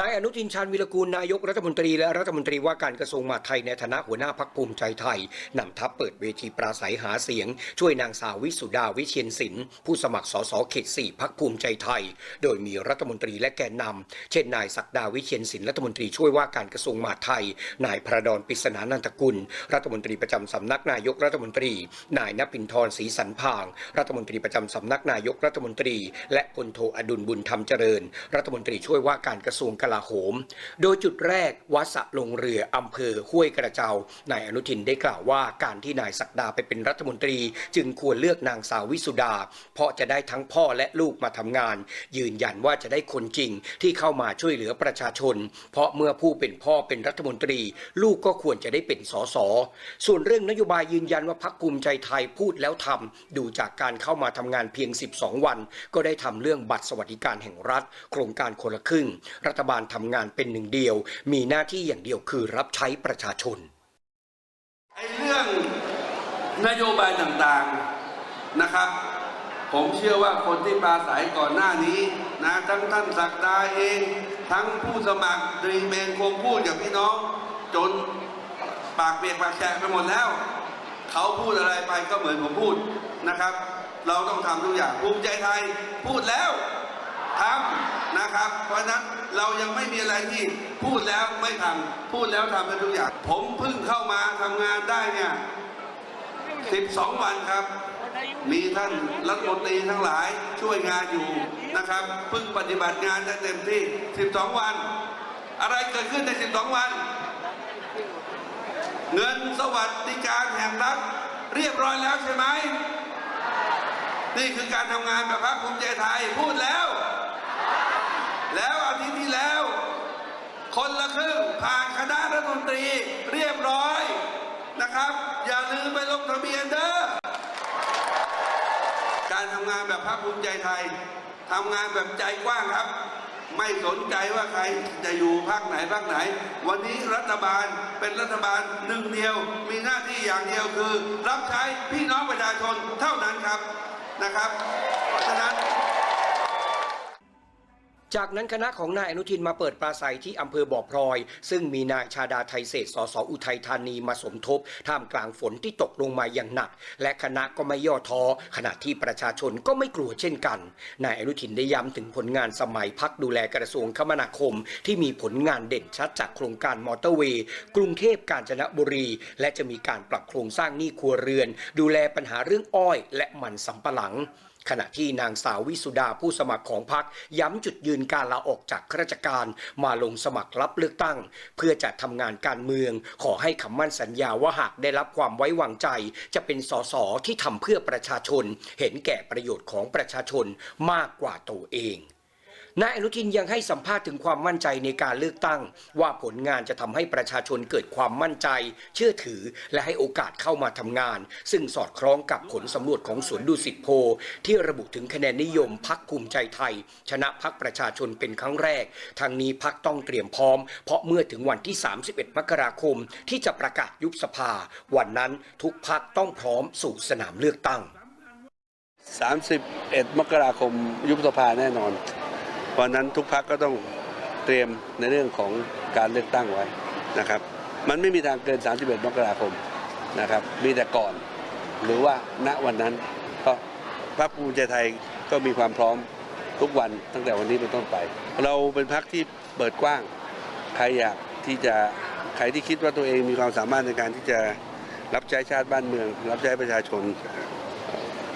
นายอนุทินชาญวิรกูลนายกรัฐมนตรีและรัฐมนตรีว่าการกระทรวงมหาดไทยในฐานะหัวหน้าพักภูมิใจไทยนำทัพเปิดเวทีปราศัยหาเสียง ช่วยนางสาววิสุดาวิเชียนศิลป์ผู้สมัครสสเขต4พักภูมิใจไทย โดยมีรัฐมนตรีและแกนนำเช่นนายศักดาวิเชียนศิลป์รัฐมนตรีช่วยว่าการกระทรวงมหาดไทย นายพระดอนปิศนานันทกุล รัฐมนตรีประจำสำนักนายกรัฐมนตรี นายนภินทรศรีสันพาง รัฐมนตรีประจำสำนักนายกรัฐมนตรี และพลโทอดุลบุญธรรมเจริญ รัฐมนตรีช่วยว่าการกระทรวงกลาโหม โดยจุดแรกวัดสะลงเรืออำเภอห้วยกระเจ้านายอนุทินได้กล่าวว่าการที่นายศักดาไปเป็นรัฐมนตรี จึงควรเลือกนางสาววิสุดา เพราะจะได้ทั้งพ่อและลูกมาทำงาน ยืนยันว่าจะได้คนจริงที่เข้ามาช่วยเหลือประชาชน เพราะเมื่อผู้เป็นพ่อเป็นรัฐมนตรี ลูกก็ควรจะได้เป็นสสส่วนเรื่องนโยบายยืนยันว่าพักภูมิใจไทยพูดแล้วทำดูจากการเข้ามาทำงานเพียง 12 วัน ก็ได้ทำเรื่องบัตรสวัสดิการแห่งรัฐ โครงการคนละครึ่ง รัฐบาลทำงานเป็นหนึ่งเดียว มีหน้าที่อย่างเดียวคือรับใช้ประชาชนไอ้เรื่องนโยบายต่างๆนะครับ ผมเชื่อว่าคนที่ปราศัยก่อนหน้านี้นะทั้งท่านศักดาเอง ทั้งผู้สมัครดรีเมนคงพูดกับพี่น้อง จนปากเปียกปากแฉะไปหมดแล้ว เขาพูดอะไรไปก็เหมือนผมพูดนะครับ เราต้องทำทุกอย่างภูมิใจไทยพูดแล้วทำนะครับ เพราะฉะนั้น เรายังไม่มีอะไรที่พูดแล้วไม่ทำพูดแล้วทำกันทุกอย่าง ผมเพิ่งเข้ามาทำงานได้เนี่ย12 วันครับ มีท่านรัฐมนตรีทั้งหลายช่วยงานอยู่นะครับเพิ่งปฏิบัติงานได้เต็มที่ 12 วัน อะไรเกิดขึ้นใน 12 วัน เงินสวัสดิการแห่งรัฐเรียบร้อยแล้วใช่ไหมนี่คือการทำงานแบบพรรคภูมิใจไทยพูดแล้ว แล้วอาทิตย์ที่แล้ว คนละครึ่งผ่านคณะรัฐมนตรีเรียบร้อยนะครับ อย่าลืมไปลงทะเบียนเด้อการทำงานแบบพรรคภูมิใจไทยทำงานแบบใจกว้างครับ ไม่สนใจว่าใครจะอยู่พรรคไหนพรรคไหน วันนี้รัฐบาลเป็นรัฐบาลหนึ่งเดียว มีหน้าที่อย่างเดียวคือ รับใช้พี่น้องประชาชนเท่านั้นครับนะครับ เพราะฉะนั้น จากนั้นคณะของนายอนุทินมาเปิดปราศัยที่อำเภอบ่อพลอย ซึ่งมีนายชาดาไทยเศษสสอุทัยธานีมาสมทบ ท่ามกลางฝนที่ตกลงมาอย่างหนัก และคณะก็ไม่ย่อท้อขณะที่ประชาชนก็ไม่กลัวเช่นกัน นายอนุทินได้ย้ำถึงผลงานสมัยพักดูแลกระทรวงคมนาคม ที่มีผลงานเด่นชัดจากโครงการมอเตอร์เวย์ กรุงเทพกาญจนบุรี และจะมีการปรับโครงสร้างหนี้ครัวเรือน ดูแลปัญหาเรื่องอ้อย และมันสำปะหลัง ขณะที่นางสาววิสุดาผู้สมัครของพรรคย้ำจุดยืนการลาออกจากข้าราชการมาลงสมัครรับเลือกตั้ง เพื่อจะทำงานการเมือง ขอให้คำมั่นสัญญาว่าหากได้รับความไว้วางใจ จะเป็นสสที่ทำเพื่อประชาชน เห็นแก่ประโยชน์ของประชาชนมากกว่าตัวเอง นายอนุทินยังให้สัมภาษณ์ถึงความมั่นใจในการเลือกตั้ง ว่าผลงานจะทำให้ประชาชนเกิดความมั่นใจ เชื่อถือและให้โอกาสเข้ามาทำงาน ซึ่งสอดคล้องกับผลสำรวจของสวนดุสิตโพ ที่ระบุถึงคะแนนนิยมพักภูมิใจไทย ชนะพักประชาชนเป็นครั้งแรก ทางนี้พักต้องเตรียมพร้อม เพราะเมื่อถึงวันที่ 31 มกราคม ที่จะประกาศยุบสภา วันนั้นทุกพักต้องพร้อมสู่สนามเลือกตั้ง 31 มกราคมยุบสภาแน่นอน วันนั้นทุกพักก็ต้องเตรียมในเรื่องของการเลือกตั้งไว้นะครับ มันไม่มีทางเกิน 31 มกราคมนะครับ มีแต่ก่อน หรือว่าณวันนั้นก็พรรคภูมิใจไทยก็มีความพร้อมทุกวันตั้งแต่วันนี้เป็นต้นไป เราเป็นพรรคที่เปิดกว้าง ใครอยากที่จะใครที่คิดว่าตัวเองมีความสามารถในการที่จะรับใช้ชาติบ้านเมือง รับใช้ประชาชน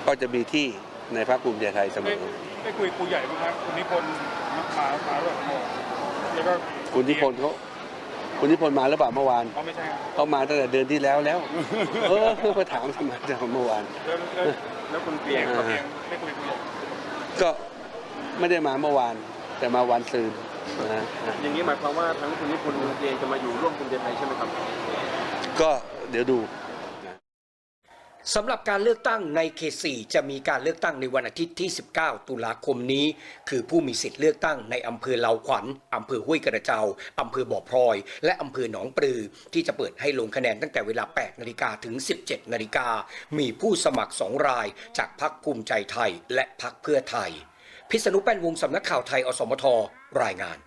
ก็จะมีที่ในพรรคภูมิใจไทยเสมอ ได้คุยครูใหญ่บ้างครับคุณนิพนธ์มามามาด้วยแล้วก็คุณนิพนธ์เขาคุณนิพนธ์มาหรือเปล่าเมื่อวานเขาไม่ใช่ครับเขามาตั้งแต่เดือนที่แล้วแล้ว เออเพิ่งมาถามทำไมจะเมื่อวาน แล้วแล้วแล้วคุณเปียกเขาเองได้คุยครูใหญ่ก็ไม่ได้มาเมื่อวาน แต่มาวันซืนนะฮะอย่างนี้หมายความว่าทั้งคุณนิพนธ์คุณเองจะมาอยู่ร่วมภูมิใจไทยใช่ไหมครับ ก็เดี๋ยวดู สำหรับการเลือกตั้งในเขต4จะมีการเลือกตั้งในวันอาทิตย์ที่ 19 ตุลาคมนี้ คือผู้มีสิทธิ์เลือกตั้งในอำเภอเลาขวัญอำเภอห้วยกระเจ้าอำเภอบ่อพลอย และอำเภอหนองปลือ ที่จะเปิดให้ลงคะแนนตั้งแต่เวลา 8 นาฬิกาถึง 17 นาฬิกา มีผู้สมัคร 2 ราย จากพรรคภูมิใจไทยและพรรคเพื่อไทย พิษณุแป้นวงสำนักข่าวไทยอสมทรายงาน